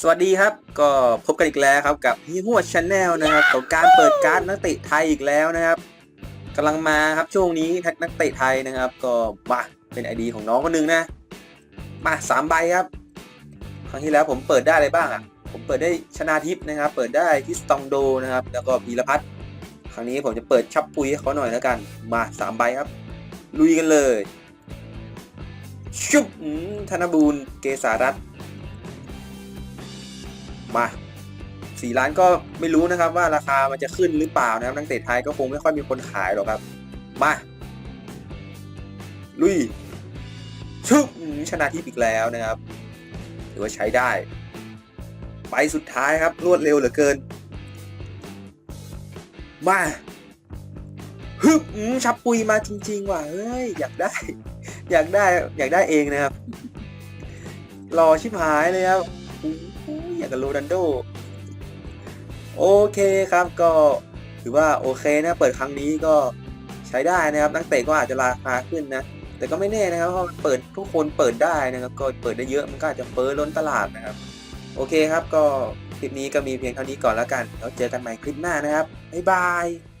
สวัสดีครับ ก็พบกันอีกแล้วครับกับฮีหัวชาแนลนะครับกับการเปิดการ์ดนักเตะไทยอีกแล้วนะครับกำลังมาครับช่วงนี้แท็กนักเตะไทยนะครับ ก็มาเป็นไอดีของน้องคนหนึงนะ มาสามใบครับ ครั้งที่แล้วผมเปิดได้อะไรบ้างอะผมเปิดได้ชนาทิพย์นะครับ เปิดได้ทิสตองโดนะครับ แล้วก็พีรพัฒน์ครั้งนี้ผมจะเปิดชับปุยให้เขาหน่อยแล้วกัน มาสามใบครับ ลุยกันเลย ชุบอืมธนบูรณ์เกษารัตน์ มาสี่ล้านก็ไม่รู้นะครับว่าราคามันจะขึ้นหรือเปล่านะครับนักเตะไทยก็คงไม่ค่อยมีคนขายหรอกครับ มา ลุยชุบชนะทิพย์อีกแล้วนะครับถือว่าใช้ได้ ไปสุดท้ายครับรวดเร็วเหลือเกิน มาฮึบอืมชับปุยมาจริงๆว่ะเฮ้ยอยากได้ อยากได้อยากได้เองนะครับรอชิบหายเลยครับ อย่างกับโรนันโดโอเคครับก็ถือว่าโอเคนะเปิดครั้งนี้ก็ใช้ได้นะครับนักเตะก็อาจจะราคาขึ้นนะ แต่ก็ไม่แน่นะครับเพราะเปิดทุกคนเปิดได้นะครับ ก็เปิดได้เยอะมันก็อาจจะเฟ้อล้นตลาดนะครับ โอเคครับก็คลิปนี้ก็มีเพียงเท่านี้ก่อนแล้วกันแล้วเจอกันใหม่คลิปหน้านะครับบ๊ายบาย